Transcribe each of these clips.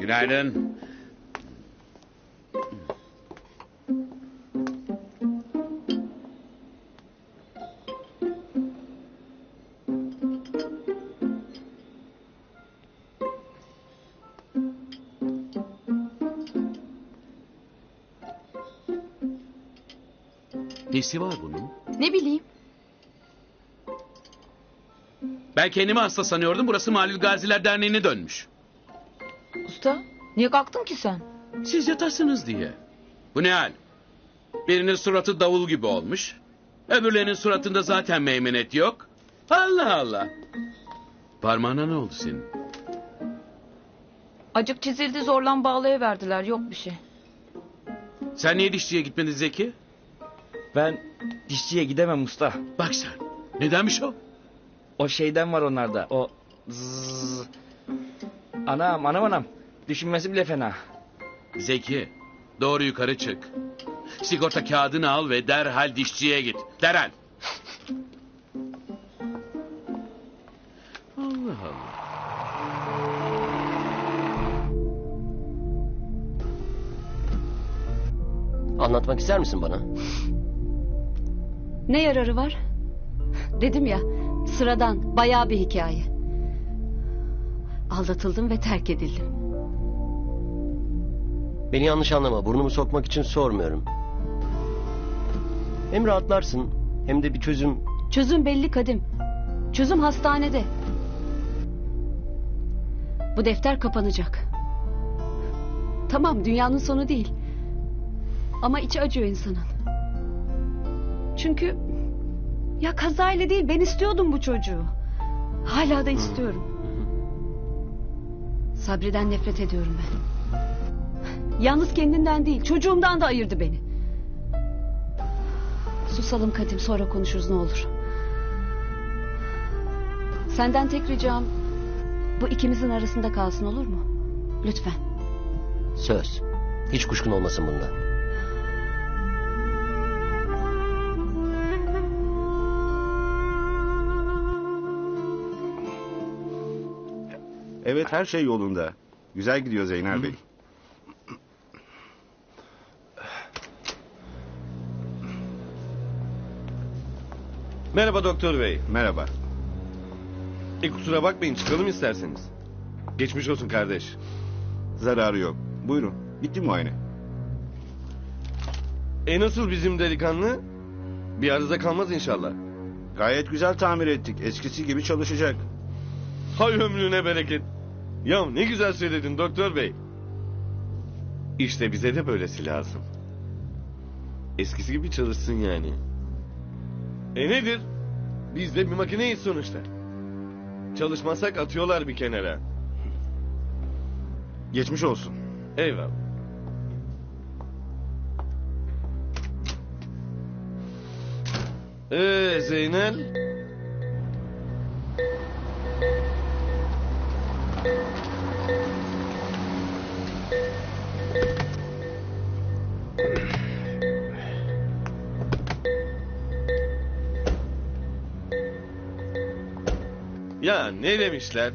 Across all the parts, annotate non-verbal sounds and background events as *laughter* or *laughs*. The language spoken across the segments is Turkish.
Günaydın. Nesi var bunun? Ne bileyim. Ben kendimi hasta sanıyordum. Burası Malül Gaziler Derneği'ne dönmüş. Usta niye kalktın ki sen? Siz yatasınız diye. Bu ne hal? Birinin suratı davul gibi olmuş. Öbürlerinin suratında zaten meymenet yok. Allah Allah. Parmağına ne oldu senin? Acık çizildi zorlan bağlayıverdiler yok bir şey. Sen niye dişçiye gitmedin Zeki? Ben dişçiye gidemem usta. Bak sen. Nedenmiş o? O şeyden var onlarda. O zzz. Anam anam anam. Düşünmesi bile fena. Zeki. Doğru yukarı çık. Sigorta kağıdını al ve derhal dişçiye git. Derhal. Allah Allah. Anlatmak ister misin bana? Ne yararı var? Dedim ya, sıradan, bayağı bir hikaye. Aldatıldım ve terk edildim. Beni yanlış anlama. Burnumu sokmak için sormuyorum. Hem rahatlarsın hem de bir çözüm. Çözüm belli Kadim. Çözüm hastanede. Bu defter kapanacak. Tamam, dünyanın sonu değil. Ama içi acıyor insanın. Çünkü... Ya kazayla değil, ben istiyordum bu çocuğu. Hala da istiyorum. Sabri'den nefret ediyorum ben. Yalnız kendinden değil, çocuğumdan da ayırdı beni. Susalım Kadim, sonra konuşuruz ne olur. Senden tek ricam bu ikimizin arasında kalsın olur mu? Lütfen. Söz. Hiç kuşkun olmasın bundan. Evet her şey yolunda. Güzel gidiyor Zeynel Bey. Merhaba doktor bey. Merhaba. E kusura bakmayın çıkalım isterseniz. Geçmiş olsun kardeş. Zararı yok. Buyurun. Bitti muayene. E nasıl bizim delikanlı? Bir arıza kalmaz inşallah. Gayet güzel tamir ettik. Eskisi gibi çalışacak. Hay ömrüne bereket. Ya ne güzel söyledin doktor bey. İşte bize de böylesi lazım. Eskisi gibi çalışsın yani. E nedir? Biz de bir makineyiz sonuçta. Çalışmazsak atıyorlar bir kenara. Geçmiş olsun. Eyvallah. Ee Zeynel? Ya ne demişler?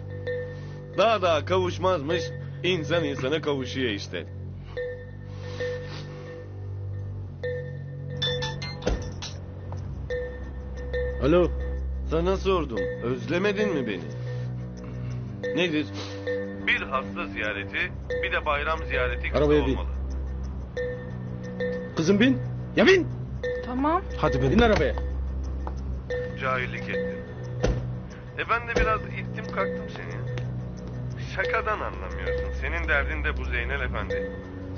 Daha daha kavuşmazmış, insan insana kavuşuyor işte. Alo. Sana sordum, özlemedin mi beni? Nedir? Bir hasta ziyareti, bir de bayram ziyareti gibi Arabaya bin. olmalı. Kızım bin. Ya bin. Tamam. Hadi bin. Bin arabaya. Cahillik ettin. E ben de biraz ittim kalktım seni. Şakadan anlamıyorsun. Senin derdin de bu Zeynel Efendi.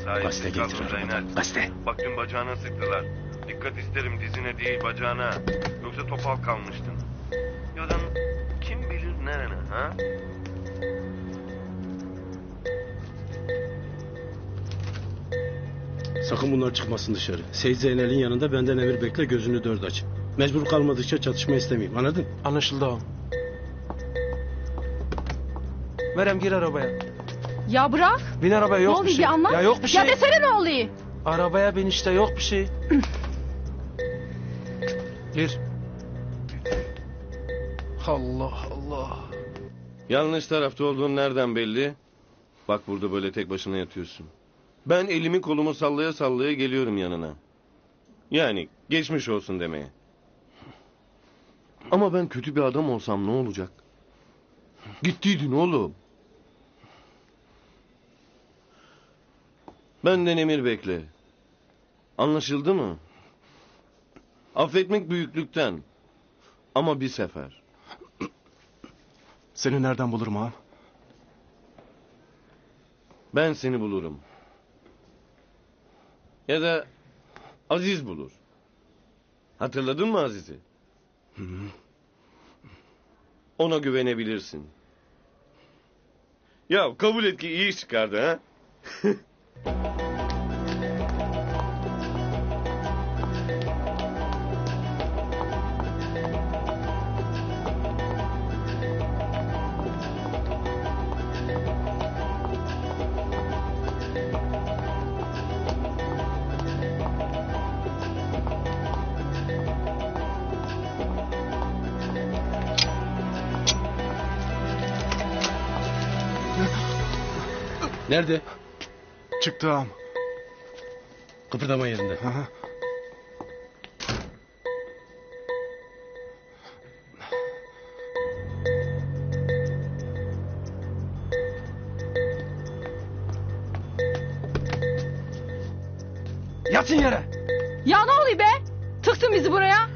Sahipsiz Gazete kaldın getir Zeynel. arabadan. Gazete. Bak dün bacağına sıktılar. Dikkat isterim dizine değil bacağına. Yoksa topal kalmıştın. Yarın kim bilir nerene ha? Sakın bunlar çıkmasın dışarı. Seyit Zeynel'in yanında benden emir bekle gözünü dört aç. Mecbur kalmadıkça çatışma istemeyeyim anladın? Anlaşıldı ağam. Merem gir arabaya. Ya bırak. Bin arabaya yok ne bir şey. bir anlat. Ya yok bir şey. Ya desene ne oluyor? Arabaya bin işte yok bir şey. gir. Allah Allah. Yanlış tarafta olduğun nereden belli? Bak burada böyle tek başına yatıyorsun. Ben elimi kolumu sallaya sallaya geliyorum yanına. Yani geçmiş olsun demeye. Ama ben kötü bir adam olsam ne olacak? Gittiydin oğlum. Benden emir bekle. Anlaşıldı mı? Affetmek büyüklükten. Ama bir sefer. *clears throat* Seni nereden bulurum ağam? Ben seni bulurum. Ya da Aziz bulur. Hatırladın mı Aziz'i? Ona güvenebilirsin. Ya kabul et ki iyi iş çıkardı ha? *laughs* Nerede? Çıktı ağam. Kıpırdama yerinde. Aha. Yatın yere. Ya ne oluyor be? Tıktın bizi buraya.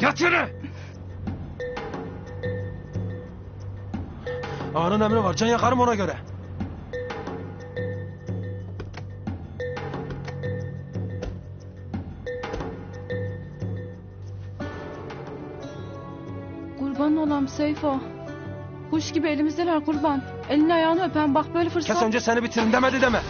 Yat yere. Ağanın emri var. Can yakarım ona göre. Kurban olam Seyfo. Kuş gibi elimizdeler kurban. Elini ayağını öpen bak böyle fırsat. Kes önce seni bitirin demedi deme.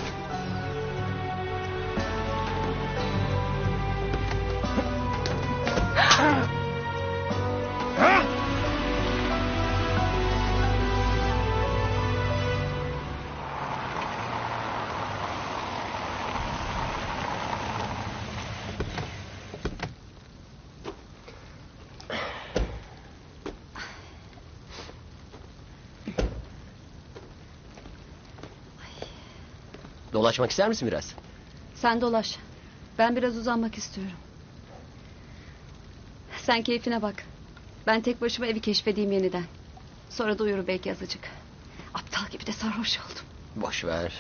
Dolaşmak ister misin biraz? Sen dolaş. Ben biraz uzanmak istiyorum. Sen keyfine bak. Ben tek başıma evi keşfedeyim yeniden. Sonra da uyuru belki azıcık. Aptal gibi de sarhoş oldum. Boş ver.